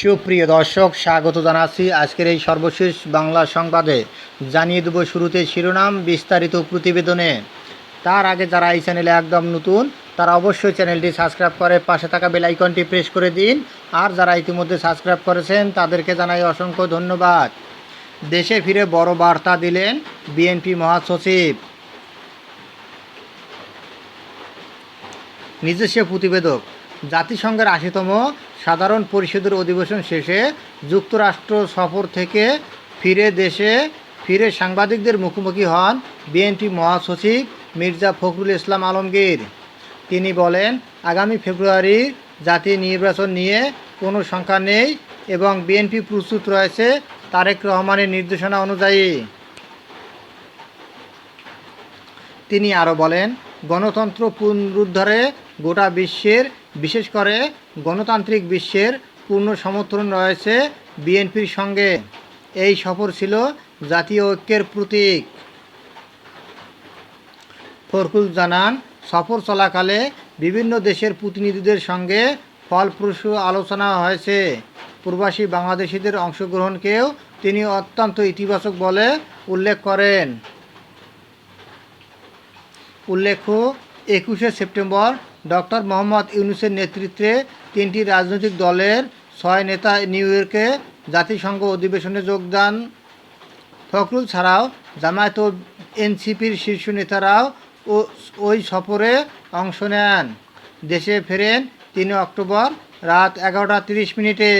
সুপ্রিয় দর্শক, স্বাগত জানাচ্ছি আজকের এই সর্বশেষ বাংলা সংবাদে। জানিয়ে দেব শুরুতে শিরোনাম, বিস্তারিত প্রতিবেদনে। তার আগে যারা এই চ্যানেলে একদম নতুন, তারা অবশ্যই চ্যানেলটি সাবস্ক্রাইব করে পাশে থাকা বেল আইকনটি প্রেস করে দিন। আর যারা ইতিমধ্যে সাবস্ক্রাইব করেছেন, তাদেরকে জানাই অসংখ্য ধন্যবাদ। দেশে ফিরে বড় বার্তা দিলেন বিএনপি মহাসচিব। নিজস্ব প্রতিবেদক জাতিসংঘের আশিতম সাধারণ পরিষদের অধিবেশন শেষে যুক্তরাষ্ট্র সফর থেকে ফিরে দেশে ফিরে সাংবাদিকদের মুখোমুখি হন বিএনপি মহাসচিব মির্জা ফখরুল ইসলাম আলমগীর। তিনি বলেন, আগামী ফেব্রুয়ারি জাতীয় নির্বাচন নিয়ে কোনো সংখ্যা নেই এবং বিএনপি প্রস্তুত রয়েছে তারেক রহমানের নির্দেশনা অনুযায়ী। তিনি আরও বলেন, গণতন্ত্র পুনরুদ্ধারে গোটা বিশ্বের, বিশেষ করে গণতান্ত্রিক বিশ্বের পূর্ণ সমর্থন রয়েছে বিএনপির সঙ্গে। এই সফর ছিল জাতীয় ঐক্যের প্রতীক। ফরকুল জানান, সফর চলাকালে বিভিন্ন দেশের প্রতিনিধিদের সঙ্গে ফলপ্রসূ আলোচনা হয়েছে। প্রবাসী বাংলাদেশিদের অংশগ্রহণকেও তিনি অত্যন্ত ইতিবাচক বলে উল্লেখ করেন। উল্লেখ্য, একুশে সেপ্টেম্বর ডক্টর মোহাম্মদ ইউনুসের নেতৃত্বে তিনটি রাজনৈতিক দলের ছয় নেতা নিউ ইয়র্কে জাতিসংঘ অধিবেশনে যোগদান। ফখরুল ছাড়াও জামায়াত ও এনসিপির শীর্ষ নেতারাও ওই সফরে অংশ নেন। দেশে ফেরেন তিন অক্টোবর রাত এগারোটা তিরিশ মিনিটে।